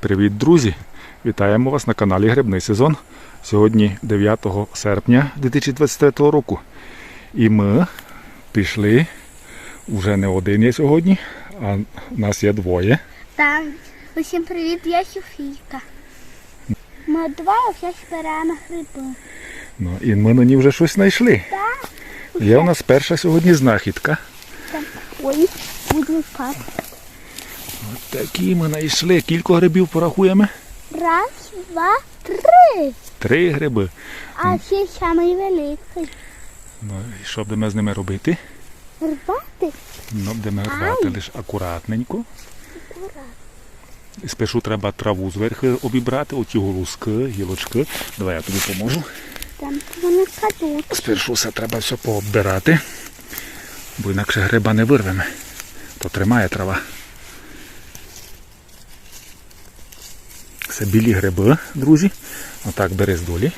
Привіт, друзі! Вітаємо вас на каналі Грибний сезон. Сьогодні 9 серпня 2023 року. І ми пішли вже не один є сьогодні, а нас є двоє. Так, усім привіт, я Софійка. Ми двоє вже збираємо гриби. Ну, і ми на ній вже щось знайшли. Так, Є у нас перша сьогодні знахідка. так. Ой, буду впасти. Такі ми знайшли. Кілька грибів порахуємо. Раз, два, три. Три гриби. А ще самий великий. Ну, і що будемо з ними робити? Рвати? Ну, будемо рвати лише акуратненько. І Спершу треба траву зверху обібрати, оті голузки, гілочки. Давай я тобі поможу. Там вони кладуть. Спершу все треба все пооббирати, бо інакше гриба не вирвемо. То тримає трава. Це білі гриби, друзі. Отак бери з долі.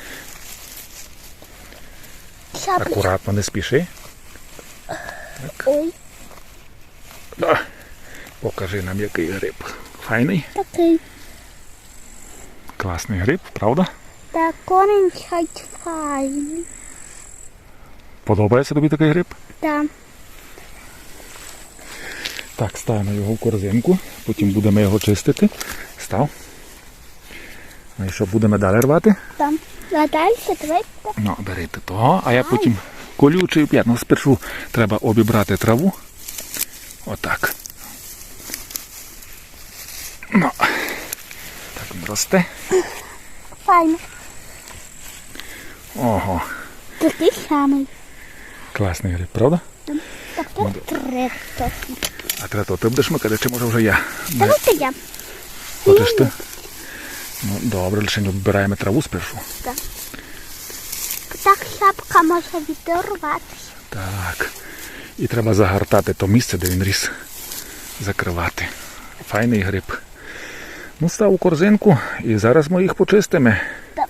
Акуратно не спіши. Ой, Да. Покажи нам, який гриб. Файний, такий. класний гриб, правда? Та корінь хать файний. Подобається тобі такий гриб? Там. Так, ставимо його в корзинку, потім будемо його чистити. Став. Ну і що будемо далі рвати? Там. А далі давайте. Ну, берете того, а я потім колючий п'ят. Ну, спершу треба обібрати траву. Отак. Ну, так він росте. Файно. Ого, Такий самий. класний гриб, правда? Так, тут три. А треба ти будеш микати, чи може вже я? Давайте я. хочеш ти? Ну, добре, лише оббираємо траву спершу. Так шапка може відірватися. Так. І треба загортати то місце, де він ріс. Закривати. Файний гриб. Ну, став у корзинку і зараз ми їх почистимо. Так.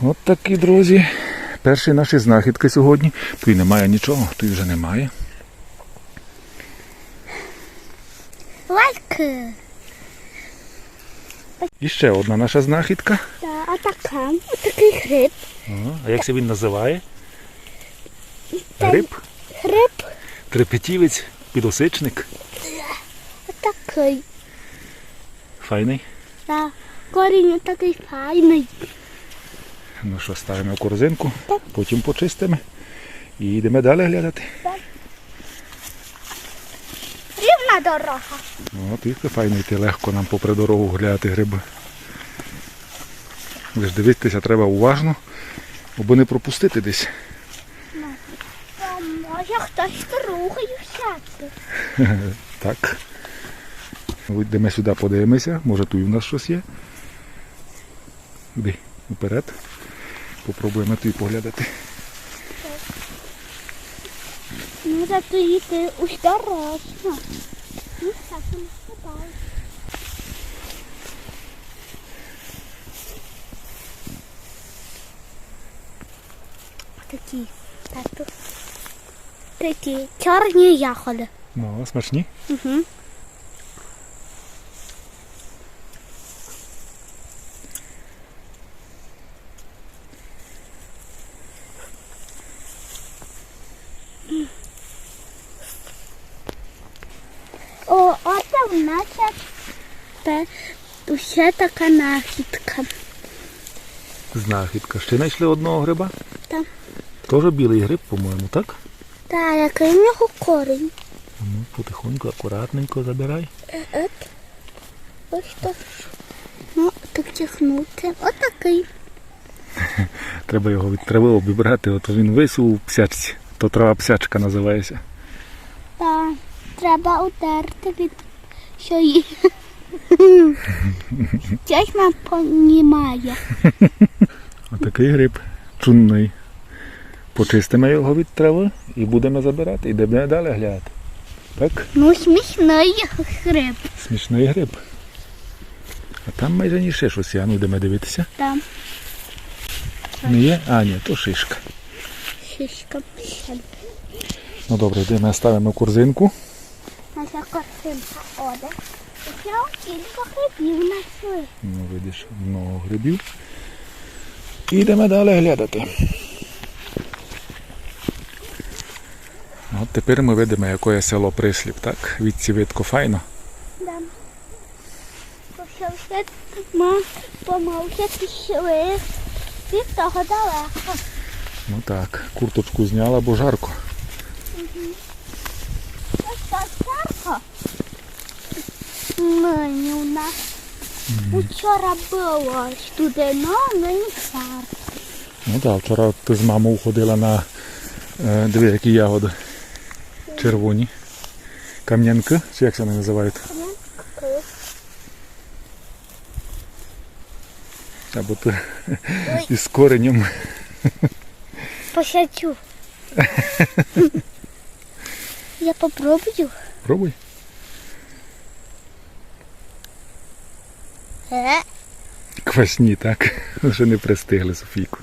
От такі, друзі. Перші наші знахідки сьогодні. Тут немає нічого, тут вже немає. Лайки. І ще одна наша знахідка. Та, а така, отакий гриб. А як це він називає? Гриб? Гриб Трепетівець, підосичник. отакий. Файний. Та, корінь такий файний. Ну що, ставимо в корзинку, Так. потім почистимо і йдемо далі глядати. Рівна дорога. Ну, От і файно йти легко нам попри дорогу глядати гриби. Ви ж дивитися треба уважно, аби не пропустити десь. Та може хтось рухає всяке. Так. Йдемо сюди, подивимося, може тут у нас щось є. Іди, вперед. Попробуємо тут поглядати. Ну, зато йти осторожно. Ну, так, не впадай. Такі, тату. Такі чорні ягоди. Ну, смачні. Угу. О, оце в нас ще така нахідка. Знахідка. Ще знайшли одного гриба. Теж білий гриб, по-моєму, так? Та, який в нього корінь. Ну, потихоньку, акуратненько забирай. От. Ось так. Ну, так тягнути. Отакий. Треба його від трави обібрати, от він весь у псячці. То трава псячка називається. Та, треба утерти від є. Щось понімає. Отакий гриб чунний. Почистимо його від трави і будемо забирати. Йдемо далі глядати. Так? Ну, смішний гриб. Смішний гриб. А там майже ні ще щось. А Ну йдемо дивитися. Там Не є? А, ні, то шишка. шишка. Ну добре, йдемо ставимо корзинку. Наша картинка оде. Кілька хлібів знайшли. Ну, видиш, много грибів. І йдемо далі глядати. От тепер ми видимо, яке село Присліп, так? Відці видко файно. Да. Бо ми помовча пішли від того далеко. Ну так, курточку зняла, бо жарко. Ось так жарко. Нині у нас вчора було студено, нині жарко. Ну так, вчора ти з мамою ходила на е, диви, які ягоди. Червоні. Кам'янки, чи як це вони називають? Або ти із коренем. Посячу. Я попробую. Пробуй. Е, Квасні, так. Вже не пристигли Софійку.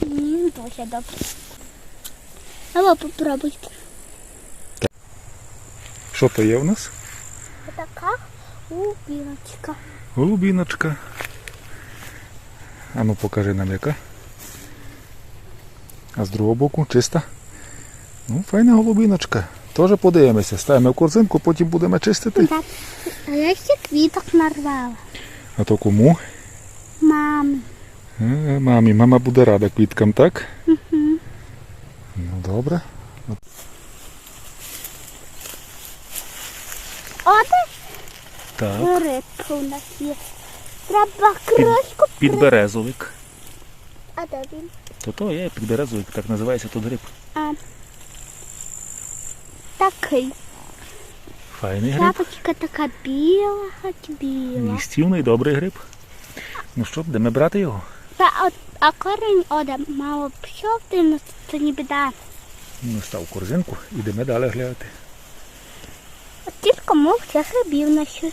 Дуже добре. Або попробуйте. Що то є у нас? Така убіночка. Голубіночка. А ну покажи нам яка. А з другого боку чиста. Ну, файна голубіночка. Теж подивимося. Ставимо в корзинку, потім будемо чистити. Так. А я ще квіток нарвала. А то кому? Мамі. Е, Мамі, мама буде рада квіткам, так? Угу. Ну добре. От Так. рибка у нас є. Треба кришку. Підберезовик. А де він? То то є підберезовик, так називається тут гриб. А. Такий. Файний гриб. Шапочка така біла, хоч біла. Їстівний, добрий гриб. Ну що, будемо брати його? Та, от, а корінь оде мало пішов, ну, це не біда. Ну, став корзинку, ідемо далі глядати. От тільки мов ще грибів наші.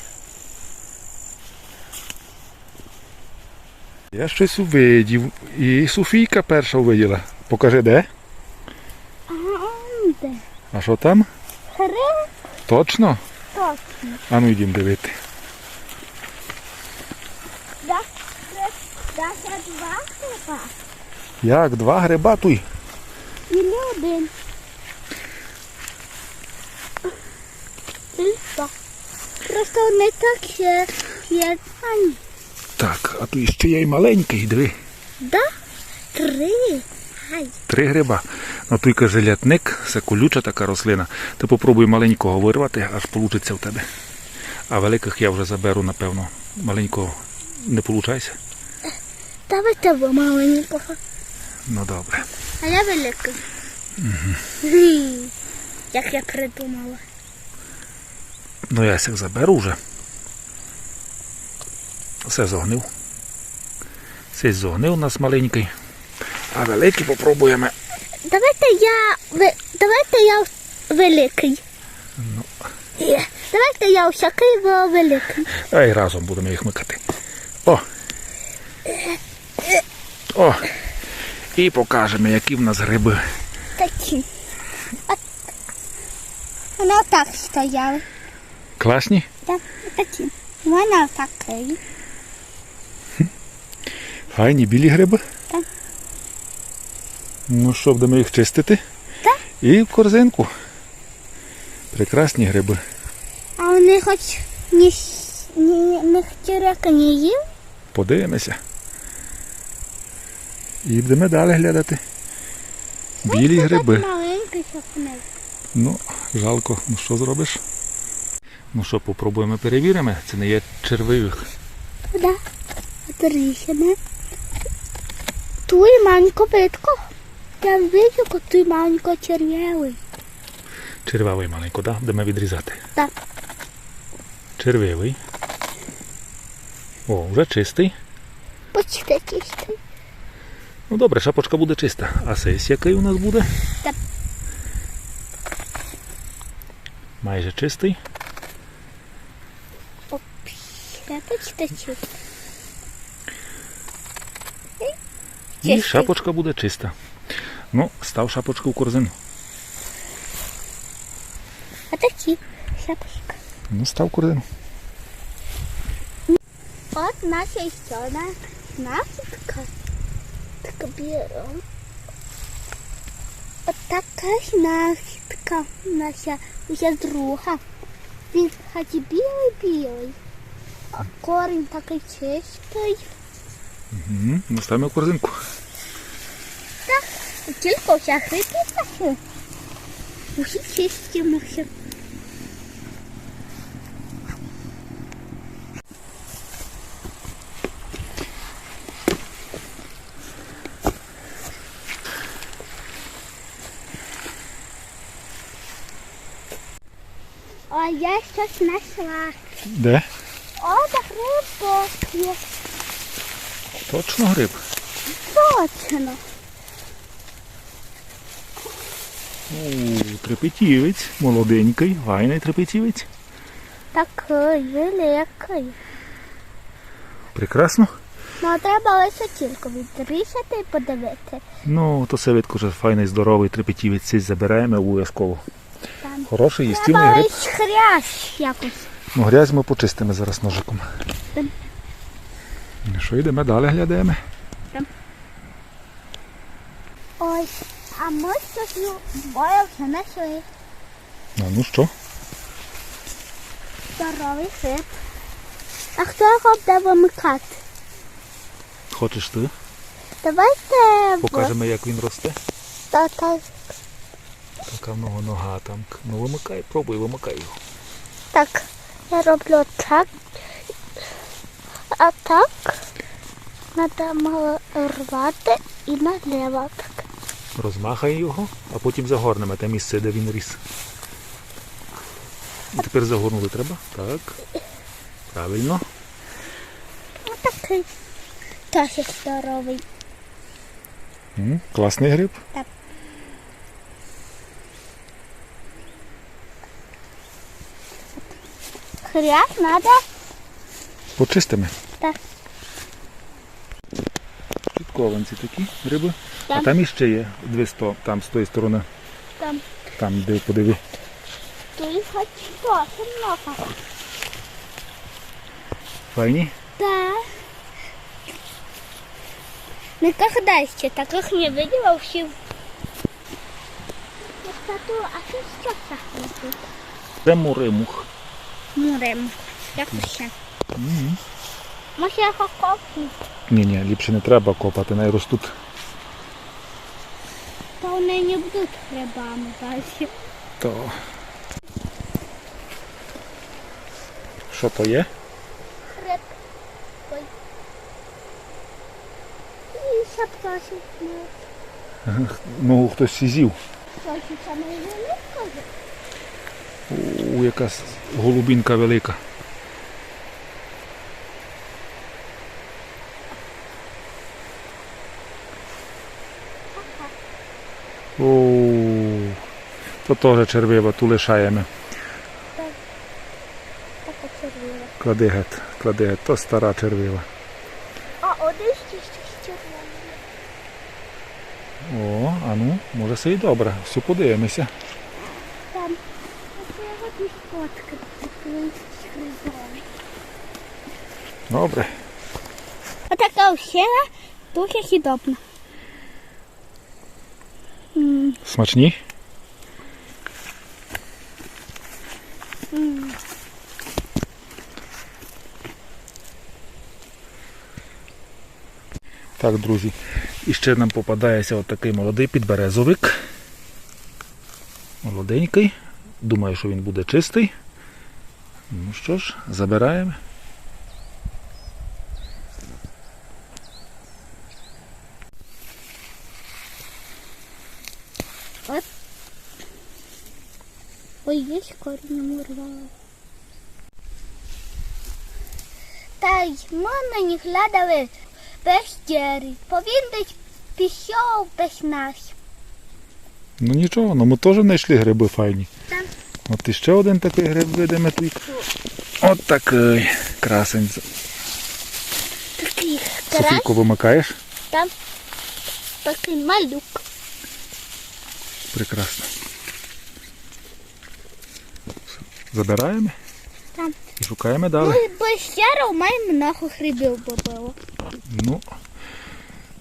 Я щось увидів. І Софійка перша увиділа. Покажи де? А он де? А що там? Гриб Точно? точно. А ну йдемо дивити. Да, ще два гриба. Як два гриба туй? І один. І два. Просто не так ще є. Так, а тут ще є й маленький, диви. да? Три. Ай. Три гриба. Ну той каже лятник, це колюча така рослина. Ти попробуй маленького вирвати, аж получиться в тебе. А великих я вже заберу, напевно. Маленького не виходить? Давайте ви маленького. Ну добре. А я великий. Угу. Як я придумала. Ну я сяк заберу вже. Все зогнив. Цей зогнив у нас маленький. А великий попробуємо. Давайте я давайте я великий. Ну. Є. Давайте я всякий великий. А й разом будемо їх микати. О! О! І покажемо, які в нас гриби. Такі. Вони отак стояли. Класні? Так, такі. Вона такий. Файні білі гриби. Так. Ну що, будемо їх чистити? Так. І в корзинку. Прекрасні гриби. А вони хоч ні, ні, ні хтіряка не їв. Подивимося. І будемо далі глядати. Білі гриби. Ну, жалко, ну що зробиш? Ну що, попробуємо перевіримо. Це не є червивих. Да. Отрішимо. Туй маленько видко. Я бачу, той маленько черв'явий. Червивий маленько, да? Будемо відрізати. Так. Червивий. О, вже чистий. Почти чистий. Ну добре, шапочка буде чиста. А сесь який у нас буде? Так. Майже чистий. Я почти чистий. І шапочка буде чиста. Ну, став шапочку в корзину. А такі шапочка. Ну, став корзину. От наша ще одна знахідка. Така біла. От така знахідка наша вже друга. Він хаті білий-білий. А корінь такий чистий. Угу. Ну, ставимо корзинку. Так, тільки вся хрипіться. Усі чистимося. А я щось знайшла. Де? О, та грибок є. Точно гриб. Точно. Трепетівець, молоденький, гайний трепетівець. Такий великий. Прекрасно. Ну, а треба лише тільки відрізати і подивити. Ну, то Севітко вже файний, здоровий трепетівець цей забираємо обов'язково. Там. Хороший їстівний гриб. хрящ якось. Ну, грязь ми почистимо зараз ножиком. Там. Ну що, йдемо далі глядемо. Ой, а ми щось ну, двоє вже знайшли. А ну що? Здоровий гриб. А хто його буде вимикати? Хочеш ти? Давайте Покажемо, як він росте. та, та, Така в нього нога там. Ну вимикай, пробуй, вимикай його. так. Я роблю так. А так треба рвати і наліво. Так. Розмахай його, а потім загорнемо те місце, де він ріс. І тепер загорнули треба. Так. Правильно. Отакий. Теж здоровий. М, Класний гриб. Хряк треба. Почистимо. Так. Підкованці такі гриби. А Там. там іще є 200, там з тої сторони, Там там де подиви. тут хоч що, много. Файні? Да. Никогда еще таких не видела вообще. Кстати, а что сейчас? Мурем. Як ще? Може я копну, Ні, ні, ліпше не треба копати, най ростуть. то вони не будуть грибами далі. То. Що то є? Гриб. Ой. І пташить. Ну, хтось сізів. Пташить саме велика. У, якась голубінка велика. О, то теж червива, ту лишаємо. Клади гет, клади гет, то стара червива. А один ще щось червоне. О, а ну, може це і добре. Все подивимося. Там. Оце я от і фотки. Колись грибом. Добре. Отака вщела дуже хідобна. Смачні? Так, друзі. І ще нам попадається отакий молодий підберезовик. Молоденький. Думаю, що він буде чистий. Ну що ж, забираємо. Ой, є корінь урвала. Та й ми на них глядали без дєрі. Повін десь пішов без нас. Ну нічого, ну ми теж знайшли гриби файні. Там. От іще один такий гриб видимо тут. От такий красень. Такий край, Софійку вимикаєш? там такий малюк. Прекрасно. Забираємо. Там. І шукаємо Ну, далі. бо ще у мене много грибів було. Ну,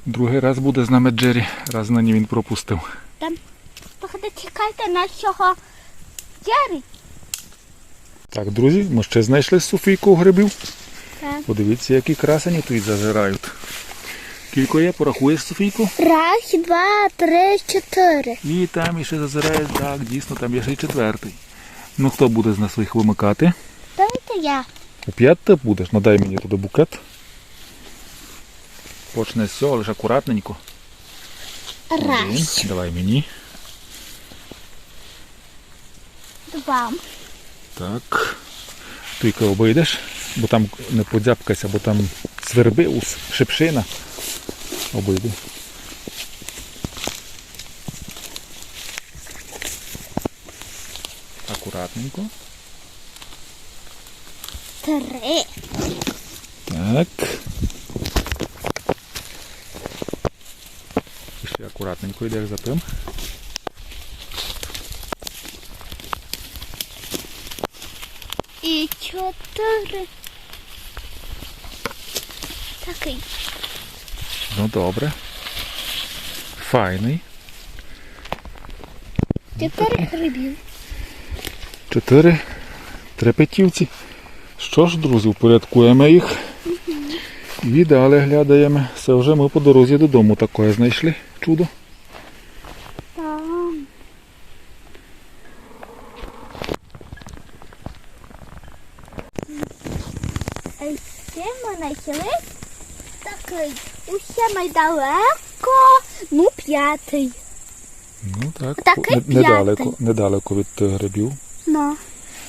другий раз буде з нами Джері, раз на ній він пропустив. Там. Походу, чекайте нашого Джері. Так, друзі, ми ще знайшли Софійку грибів. Так. Подивіться, які красені тут зажирають. Кілько є, порахуєш Софійку? Раз, два, три, чотири. І там іще зазирає, так, дійсно, там є ще й четвертий. Ну хто буде з нас їх вимикати? Давайте я. Оп'ять ти будеш? Надай мені туди букет. Почне з цього, лише акуратненько. Один. Раз, Давай мені. Два, Так. Тільки обійдеш, бо там не подзяпкайся, бо там сверби, ус, шипшина. Обійди. Акуратненько. три, Так. І ще акуратненько йдеш за тим. і чотири. Такий. Ну добре. Файний. Чотири грибів. Чотири трепетівці. Що ж, друзі, упорядкуємо їх. І далі глядаємо. Це вже ми по дорозі додому такое знайшли. Чудо. Там. А ще ми знайшли такий. Майдалеко, ну п'ятий. Ну так. Такий не- п'ятий. недалеко, недалеко від грибів. Ну,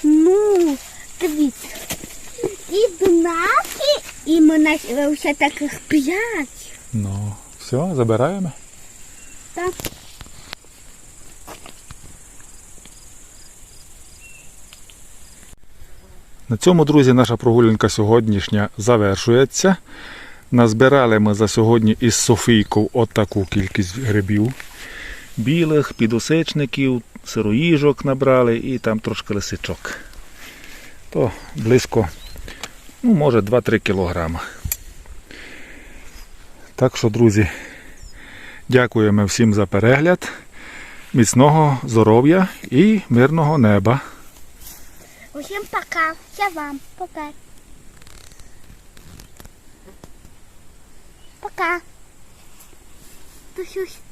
ну, дивіться. І знаки, і ми вже таких п'ять. Ну, все, забираємо. Так. На цьому, друзі, наша прогулянка сьогоднішня завершується. Назбирали ми за сьогодні із Софійкою отаку кількість грибів. Білих, підосичників, сироїжок набрали і там трошки лисичок. То близько, ну, може, 2-3 кілограма. Так що, друзі, дякуємо всім за перегляд. Міцного здоров'я і мирного неба. Усім пока. Це вам. Пока. Пока. До зустрічі.